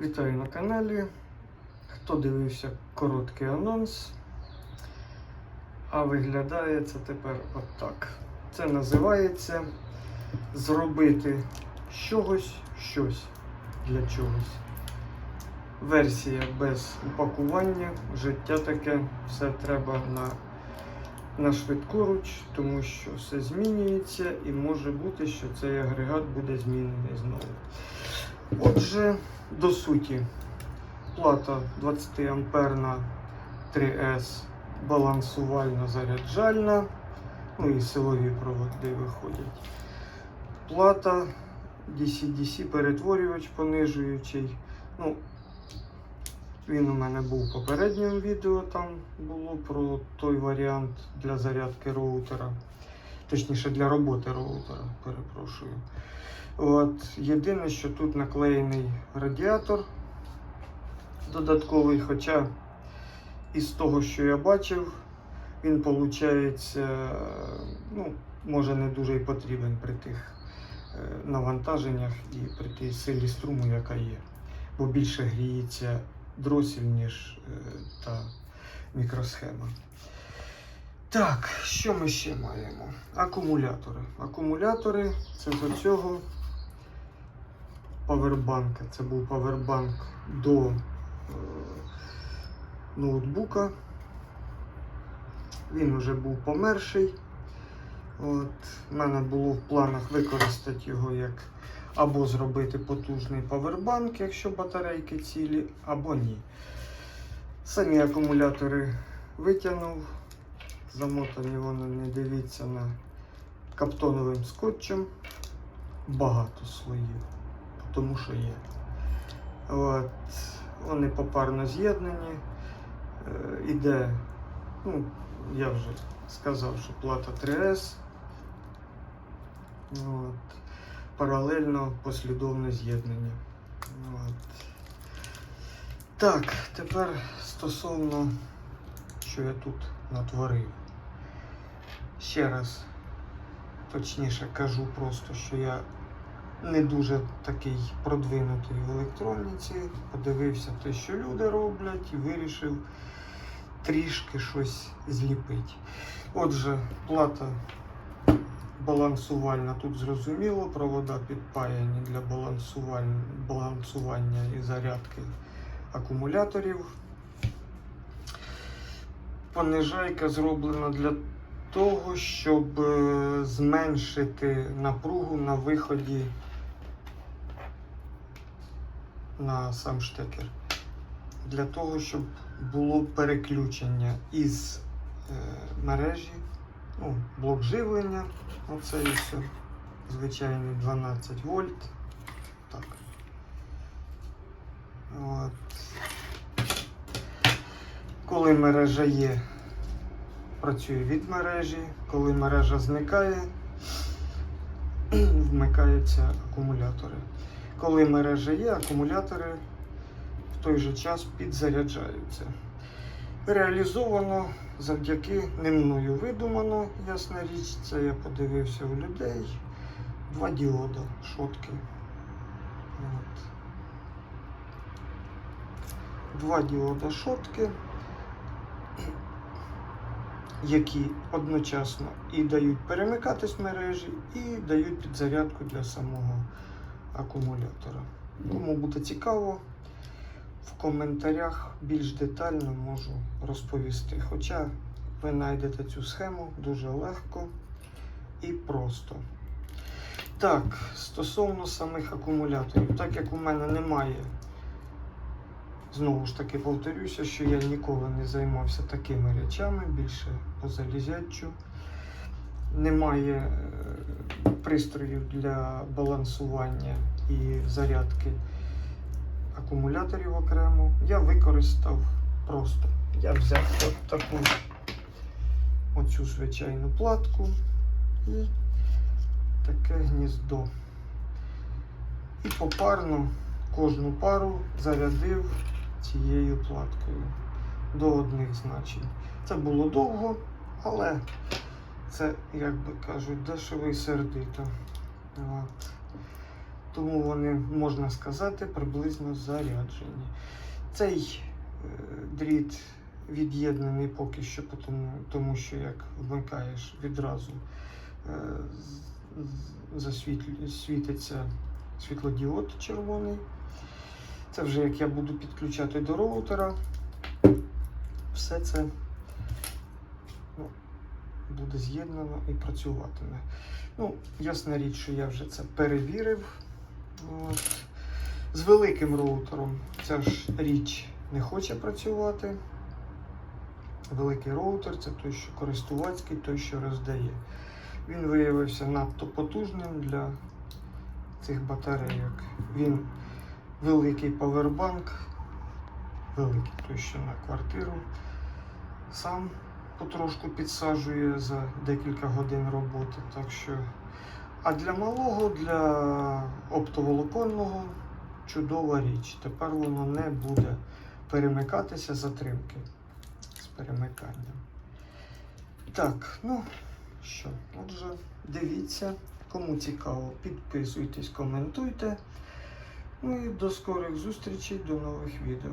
Вітаю на каналі. Хто дивився короткий анонс, а виглядає це тепер отак. Це називається зробити чогось щось для чогось. Версія без упакування, життя таке, все треба на, на швидкоруч, тому що все змінюється і може бути, що цей агрегат буде змінений знову. Отже, до суті, плата 20 амперна 3С балансувально заряджальна, ну і силові проводи виходять. Плата DC-DC перетворювач понижуючий. Ну, він у мене був в попередньому відео, там було про той варіант для зарядки роутера. Точніше для роботи роутера, перепрошую. От, єдине, що тут наклеєний радіатор додатковий, хоча із того, що я бачив, він виходить, ну, може не дуже і потрібен при тих е, навантаженнях і при тій силі струму, яка є. Бо більше гріється дросель, ніж е, та мікросхема. Так, що ми ще маємо? Акумулятори. Акумулятори це з оцього павербанка. Це був павербанк до е, ноутбука. Він вже був померший. От, У мене було в планах використати його як або зробити потужний павербанк, якщо батарейки цілі, або ні. Самі акумулятори витягнув. Замотані вони, не дивіться на каптоновим скотчем. Багато слоїв, тому що є. От, вони попарно з'єднані. Е, іде, ну, я вже сказав, що плата 3С. От, паралельно послідовне з'єднання. Так, тепер стосовно, що я тут натворив. Ще раз, точніше кажу просто, що я не дуже такий продвинутий в електроніці. Подивився те, що люди роблять, і вирішив трішки щось зліпити. Отже, плата балансувальна тут зрозуміло, провода підпаяні для балансування, і зарядки акумуляторів. Понижайка зроблена для того, щоб е, зменшити напругу на виході на сам штекер. Для того, щоб було переключення із е, мережі, ну, блок живлення, оце і все. Звичайний 12 вольт. Так. От. Коли мережа є, працює від мережі, коли мережа зникає, вмикаються акумулятори. Коли мережа є, акумулятори в той же час підзаряджаються. Реалізовано завдяки не мною видумано, ясна річ, це я подивився у людей. Два діода, шотки. От. Два діода шотки які одночасно і дають перемикатись мережі, і дають підзарядку для самого акумулятора. Кому буде цікаво, в коментарях більш детально можу розповісти. Хоча ви знайдете цю схему дуже легко і просто. Так, стосовно самих акумуляторів, так як у мене немає Знову ж таки повторюся, що я ніколи не займався такими речами, більше по залізячу. Немає е, пристроїв для балансування і зарядки акумуляторів окремо. Я використав просто. Я взяв от таку оцю звичайну платку і таке гніздо. І попарно кожну пару зарядив цією платкою до одних значень. Це було довго, але це, як би кажуть, дешево і сердито. От. тому вони, можна сказати, приблизно заряджені. Цей е, дріт від'єднаний поки що, тому, що як вмикаєш відразу е, світиться світлодіод червоний. Це вже як я буду підключати до роутера. Все це буде з'єднано і працюватиме. Ну, ясна річ, що я вже це перевірив. От. З великим роутером ця ж річ не хоче працювати. Великий роутер це той, що користувацький, той, що роздає. Він виявився надто потужним для цих батарейок. Він великий павербанк, великий той, що на квартиру. Сам потрошку підсаджує за декілька годин роботи. Так що... А для малого, для оптоволоконного чудова річ. Тепер воно не буде перемикатися затримки з перемиканням. Так, ну що, отже, дивіться, кому цікаво, підписуйтесь, коментуйте. Ну і до скорих зустрічей, до нових відео.